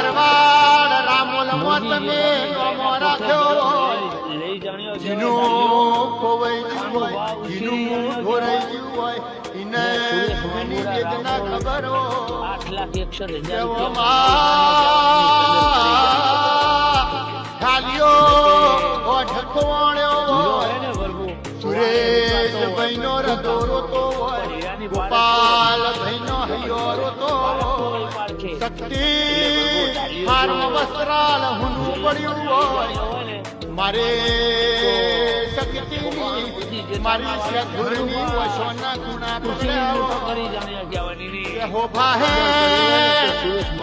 ભરવાડ રામોલમાં તમે નોમો રાખ્યો. જીનું ખોવાઈ ગયું રતો રોતો હોય. ગોપાલ ભાઈનો હૈયો રોતો શક્તિ મારો વસ્ત્રાલ હુનું પડ્યું હોય. મારે શક્તિની મારી શેઠુરની વશોના ગુણા પકડ્યા હોય. હો ભાહે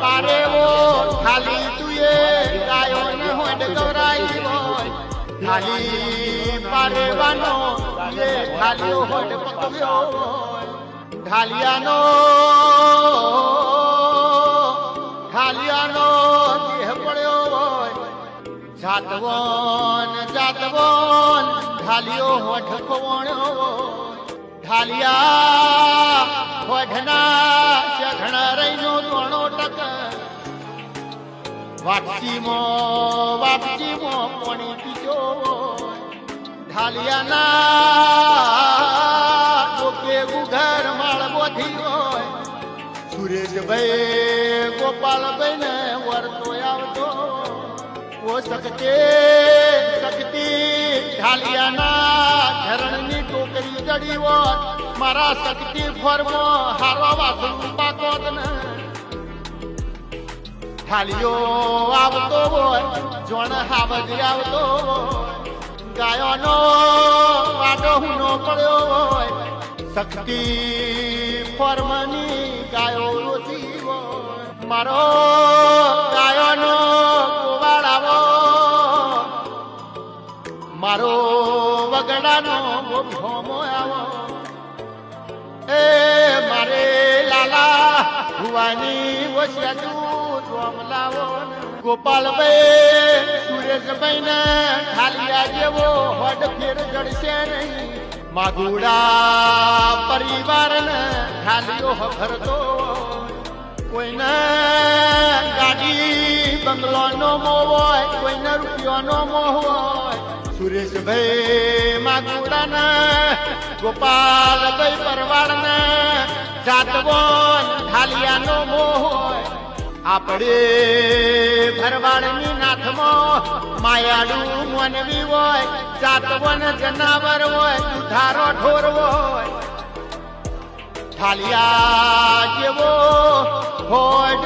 તારે વો ખાલી તુએ ગાયો ને હોડ ગવરાઈ હોય. ખાલી પારેવાનો એ ખાલી હોડ પકવ્યો ઢાલિયાનો જાતવન જાતવન ઢાલિયો હોઠ હોય ઢાલિયા હોઠના શઘણ રહીનો દોણો ટક. વાપસીમો વાપસીમો પોણી પીજો ઢાલિયાના ડોકે ઉઘર માળ બોધી હોય. સુરેશભાઈ ગોપાલભાઈ ને ઓ જગતે શક્તિ. ઢાલિયાના ધરણની ટોકરી જડી વોટ મારા શક્તિ ફરમો હારવા વાસણ પાકો થાલીઓ આવતો હોય, જોણ હાવજી આવતો હોય. ગાયોનો વાડો હુનો પડ્યો હોય. શક્તિ ફરમની ગાયો રોજી હોય. મારો મારો વગડાનો ભોમો આવો એ મારે લાલા ભુવાની વસ્યા રોમલાવો ગોપાલભાઈ સુરેશભાઈ ને ઠાલિયા જેવો હડ ફેર જડશે નહીં. માધુડા પરિવાર ને ઠાલિયો હફરતો કોઈને ગાડી બંગલોનો મો હોય, કોઈને રૂપિયાનો મોહ હોય. સુરેશભાઈ માગુડાને ગોપાલભાઈ પરવાળને જાતવન ઢાલિયાનો મોહ આપણે ભરવાડની નાથમાં માયાડું મનવી હોય, જાતવન જનાવર હોય, દુધારો ઢોર હોય. ઠાલિયા જેવો હોડ